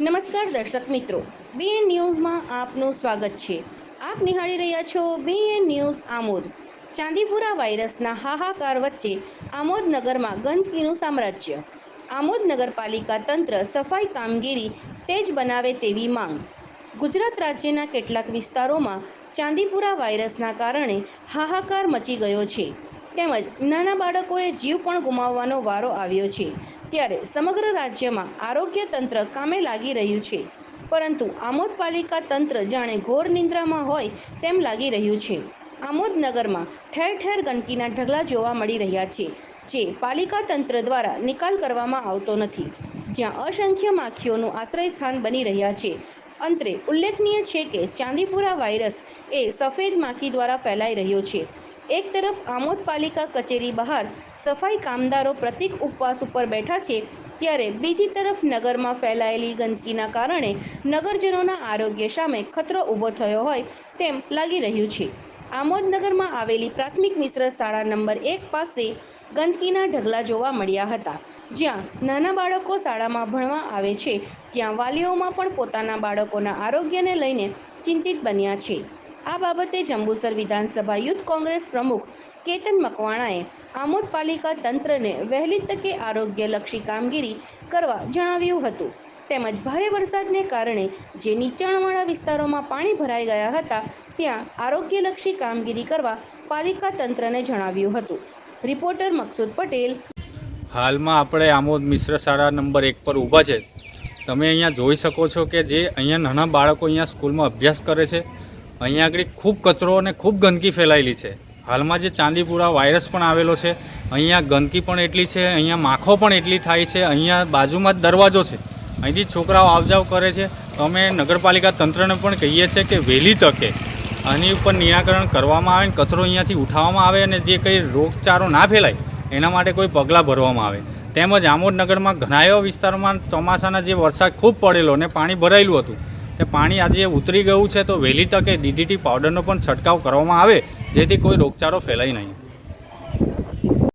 નમસ્કાર દર્શક મિત્રો બીએન ન્યૂઝમાં આપનું સ્વાગત છે. આપ નિહાળી રહ્યા છો બીએન ન્યૂઝ આમોદ. ચાંદીપુરા વાયરસના હાહાકાર વચ્ચે આમોદ નગરમાં ગંદકીનું સામ્રાજ્ય. આમોદ નગરપાલિકા તંત્ર સફાઈ કામગીરી તેજ બનાવે તેવી માંગ. ગુજરાત રાજ્યના કેટલાક વિસ્તારોમાં ચાંદીપુરા વાયરસના કારણે હાહાકાર મચી ગયો છે. તેમજ નાના બાળકોએ જીવ પણ ગુમાવવાનો વારો આવ્યો છે. ત્યારે સમગ્ર રાજ્યમાં આરોગ્ય તંત્ર કામે લાગી રહ્યું છે. પરંતુ આમોદ પાલિકા તંત્ર જાણે ઘોર નિંદ્રામાં હોય તેમ લાગી રહ્યું છે. આમોદ નગરમાં ઠેર ઠેર ગંદકીના ઢગલા જોવા મળી રહ્યા છે, જે પાલિકા તંત્ર દ્વારા નિકાલ કરવામાં આવતો નથી. જ્યાં અસંખ્ય માખીઓનું આશ્રય સ્થાન બની રહ્યા છે. અંતરે ઉલ્લેખનીય છે કે ચાંદીપુરા વાયરસ એ સફેદ માખી દ્વારા ફેલાઈ રહ્યો છે. એક તરફ આમોદ પાલિકા કચેરી બહાર સફાઈ કામદારો પ્રતિક ઉપવાસ ઉપર બેઠા છે, ત્યારે બીજી તરફ નગરમાં ફેલાયેલી ગંદકીના કારણે નગરજનોના આરોગ્ય સામે ખતરો ઊભો થયો હોય તેમ લાગી રહ્યું છે. આમોદ નગરમાં આવેલી પ્રાથમિક મિશ્ર શાળા નંબર એક પાસે ગંદકીના ઢગલા જોવા મળ્યા હતા, જ્યાં નાના બાળકો શાળામાં ભણવા આવે છે, ત્યાં વાલીઓમાં પણ પોતાના બાળકોના આરોગ્યને લઈને ચિંતિત બન્યા છે. આ બાબતે જંબુસર વિધાનસભા યુથ કોંગ્રેસ પ્રમુખ કેતન મકવાણાએ આમોદ પાલિકા તંત્રને વહેલી તકે આરોગ્યલક્ષી કામગીરી કરવા જણાવ્યું હતું. તેમજ ભારે વરસાદને કારણે જે નીચાણવાળા વિસ્તારોમાં પાણી ભરાઈ ગયા હતા, ત્યાં આરોગ્યલક્ષી કામગીરી કરવા પાલિકા તંત્રને જણાવ્યું હતું. રિપોર્ટર મકસૂદ પટેલ. હાલમાં આપણે આમોદ મિશ્ર શાળા નંબર એક પર ઊભા છે. તમે અહીંયા જોઈ શકો છો કે જે અહીંયા નાના બાળકો અહીંયા સ્કૂલમાં અભ્યાસ કરે છે. અહીંયા આગળ ખૂબ કચરો અને ખૂબ ગંદકી ફેલાયેલી છે. હાલમાં જે ચાંદીપુરા વાયરસ પણ આવેલો છે, અહીંયા ગંદકી પણ એટલી છે, અહીંયા માખો પણ એટલી થાય છે, અહીંયા બાજુમાં જ દરવાજો છે. અહીંથી છોકરાઓ આવજાવ કરે છે. તો અમે નગરપાલિકા તંત્રને પણ કહીએ છીએ કે વહેલી તકે આની ઉપર નિરાકરણ કરવામાં આવે ને કચરો અહીંયાથી ઉઠાવવામાં આવે અને જે કંઈ રોગચારો ના ફેલાય, એના માટે કોઈ પગલાં ભરવામાં આવે. તેમજ આમોદ નગરમાં ઘણા એવા વિસ્તારોમાં ચોમાસાના જે વરસાદ ખૂબ પડેલો અને પાણી ભરાયેલું હતું. કે પાણી આજે ઉતરી ગયું છે તો વહેલી તકે ડીડીટી પાવડરનો પણ છંટકાવ કરવામાં આવે, જેથી કોઈ રોગચાળો ફેલાય નહીં.